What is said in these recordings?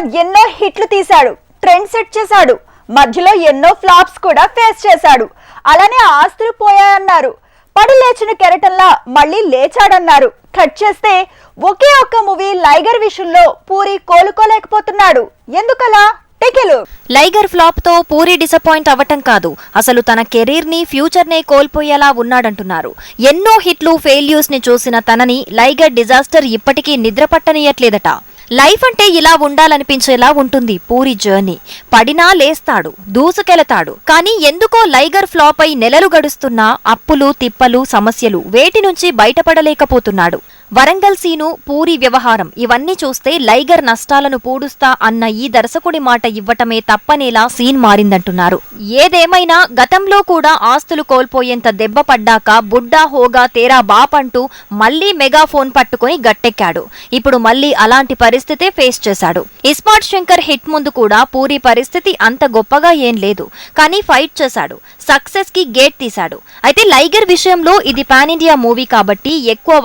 తర్వాత ఎన్నో హిట్లు తీశాడు ట్రెండ్ సెట్ చేశాడు. మధ్యలో ఎన్నో ఫ్లాప్స్ కూడా ఫేస్ చేశాడు. అలానే ఆస్తులు పోయాయన్నారు. పడి లేచిన కెరటంలా మళ్ళీ లేచాడన్నారు. కట్ చేస్తే ఒకే ఒక్క మూవీ లైగర్ విషయంలో పూరి కోలుకోలేకపోతున్నాడు. ఎందుకలా? టెకెలు. లైగర్ ఫ్లాప్తో పూరి డిసప్పాయింట్ అవ్వటం కాదు. అసలు తన కెరీర్ని ఫ్యూచర్ నే కోల్పోయేలా ఉన్నాడంటున్నారు. ఎన్నో హిట్లు ఫెయిల్యూర్స్ని చూసిన తనని లైగర్ డిజాస్టర్ ఇప్పటికీ నిద్రపట్టనీయట్లేదట లైఫ్ అంటే ఇలా ఉండాలనిపించేలా ఉంటుంది పూరి జర్నీ. పడినా లేస్తాడు దూసుకెళతాడు. కానీ ఎందుకో లైగర్ ఫ్లాప్ అయి నెలలు గడుస్తున్నా అప్పులు తిప్పలు సమస్యలు వేటి నుంచి బయటపడలేకపోతున్నాడు. వరంగల్ సీను పూరి వ్యవహారం ఇవన్నీ చూస్తే లైగర్ నష్టాలను పూడుస్తా అన్న ఈ దర్శకుడి మాట ఇవ్వటమే తప్పనేలా సీన్ మారిందంటున్నారు. ఏదేమైనా గతంలో కూడా ఆస్తులు కోల్పోయేంత దెబ్బ పడ్డాక బుడ్డా హోగా తేరా బాప్ అంటూ మళ్ళీ మెగాఫోన్ పట్టుకుని గట్టెక్కాడు. ఇప్పుడు మళ్ళీ అలాంటి పరిస్థితే ఫేస్ చేశాడు. ఇస్మార్ట్ శంకర్ హిట్ ముందు కూడా పూరి పరిస్థితి అంత గొప్పగా ఏం లేదు. కానీ ఫైట్ చేశాడు. సక్సెస్కి గేట్ తీశాడు. అయితే లైగర్ విషయంలో ఇది పాన్ ఇండియా మూవీ కాబట్టి ఎక్కువ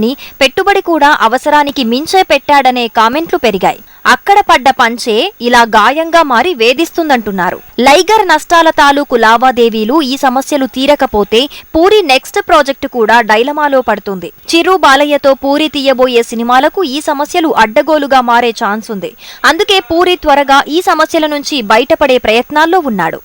వసూళ్ళొస్తాయని పెట్టుబడి కూడా అవసరానికి మించే పెట్టాడనే కామెంట్లు పెరిగాయి. అక్కడ పడ్డ పంచే ఇలా గాయంగా మారి వేధిస్తుందంటున్నారు. లైగర్ నష్టాల తాలూకు లావాదేవీలు ఈ సమస్యలు తీరకపోతే పూరి నెక్స్ట్ ప్రాజెక్టు కూడా డైలమాలో పడుతుంది. చిరు బాలయ్యతో పూరి తీయబోయే సినిమాలకు ఈ సమస్యలు అడ్డగోలుగా మారే ఛాన్స్ ఉంది అందుకే పూరి త్వరగా ఈ సమస్యల నుంచి బయటపడే ప్రయత్నాల్లో ఉన్నాడు.